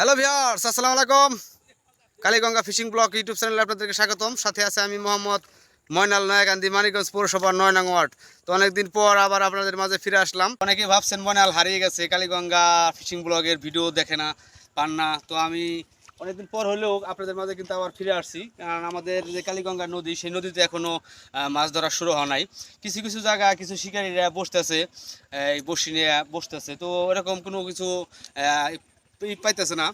Hello viewers আসসালামু আলাইকুম। Kaliganga fishing block YouTube চ্যানেলে আপনাদেরকে স্বাগতম। সাথে আছে আমি মোহাম্মদ ময়নাল নয়াকান্দি মানিকগঞ্জ পৌরসভার নয় নং ওয়ার্ড। তো অনেকদিন পর আবার আপনাদের মাঝে ফিরে আসলাম। অনেকেই ভাবছেন, ময়নাল, হারিয়ে গেছে, কালীগঙ্গা ফিশিং ব্লগের ভিডিও দেখে না, পান না। তো আমি অনেকদিন পর হলেও আপনাদের মাঝে কিন্তু আবার ফিরে আসছি। কারণ আমাদের যে কালীগঙ্গা নদী, সেই নদীতে এখনও মাছ ধরা শুরু হয় নাই। কিছু কিছু জায়গা, কিছু শিকারীরা বসতেছে, এই বসি নিয়ে বসতেছে। তো এরকম কোনো কিছু পাইতেছে না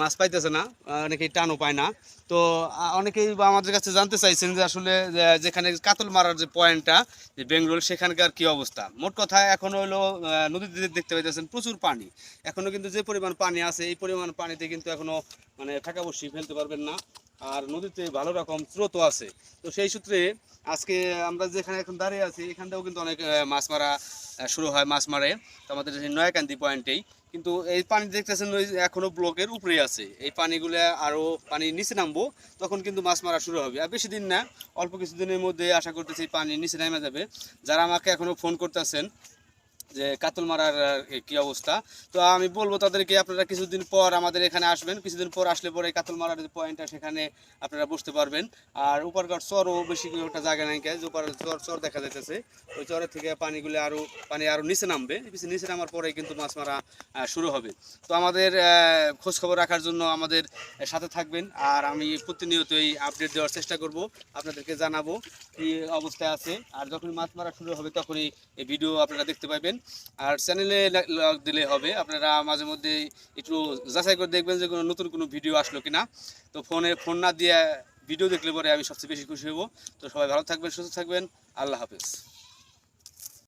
মাছ পাইতেছে না অনেকেই টানও পায় না। তো অনেকেই বা আমাদের কাছে জানতে চাইছেন যে আসলে যেখানে কাতল মারার যে পয়েন্টটা যে বেঙ্গল, সেখানকার কি অবস্থা? মোট কথা এখন হলো নদীতে দেখতে পাইতেছেন প্রচুর পানি। এখনও কিন্তু যে পরিমাণ পানি আছে, এই পরিমাণ পানিতে কিন্তু এখনও মানে টাকা বসি ফেলতে পারবেন না। আর নদীতে ভালো রকম স্রোতও আছে। তো সেই সূত্রে আজকে আমরা যেখানে এখন দাঁড়িয়ে আছি, এখানটাও কিন্তু অনেক মাছ মারা শুরু হয়, মাছ মারে। তো আমাদের নয়াকান্দি পয়েন্টেই কিন্তু এই পানি দেখতেছেন ওই এখনও ব্লকের উপরেই আছে। এই পানিগুলো আরও পানি নিচে নামবো, তখন কিন্তু মাছ মারা শুরু হবে। আর বেশি দিন না, অল্প কিছু দিনের মধ্যে আশা করতেছি পানি নিচে নামা যাবে। যারা আমাকে এখনও ফোন করতেছেন যে কাতল মারার কি অবস্থা? তো আমি বলব তাদেরকে, আপনারা কিছুদিন পর আমাদের এখানে আসবেন। কিছুদিন পর আসলে পরে কাতল মারার যে পয়েন্টটা সেখানে আপনারা বসতে পারবেন। আর উপরকার চরও বেশি একটা জায়গা নাই যে উপর চর চর দেখা যাইতেছে। ওই চরের থেকে পানিগুলো আরও পানি আরও নিচে নামবে। কিছু নিচে নামার পরে কিন্তু মাছ মারা শুরু হবে। তো আমাদের খোঁজ খবর রাখার জন্য আমাদের সাথে থাকবেন। আর আমি প্রতিনিয়ত এই আপডেট দেওয়ার চেষ্টা করব। আপনাদেরকে জানাব কি অবস্থায় আছে। আর যখন মাছ মারা শুরু হবে, তখনই এই ভিডিও আপনারা দেখতে পাবেন আর চ্যানেলে দিলে হবে। আপনারা মাঝে মধ্যে একটু যাচাই করে দেখবেন যে কোনো নতুন কোনো ভিডিও আসলো কিনা। তো ফোনে ফোন না দিয়ে ভিডিও দেখলে পরে আমি সবচেয়ে বেশি খুশি হব। তো সবাই ভালো থাকবেন, সুস্থ থাকবেন। আল্লাহ হাফেজ।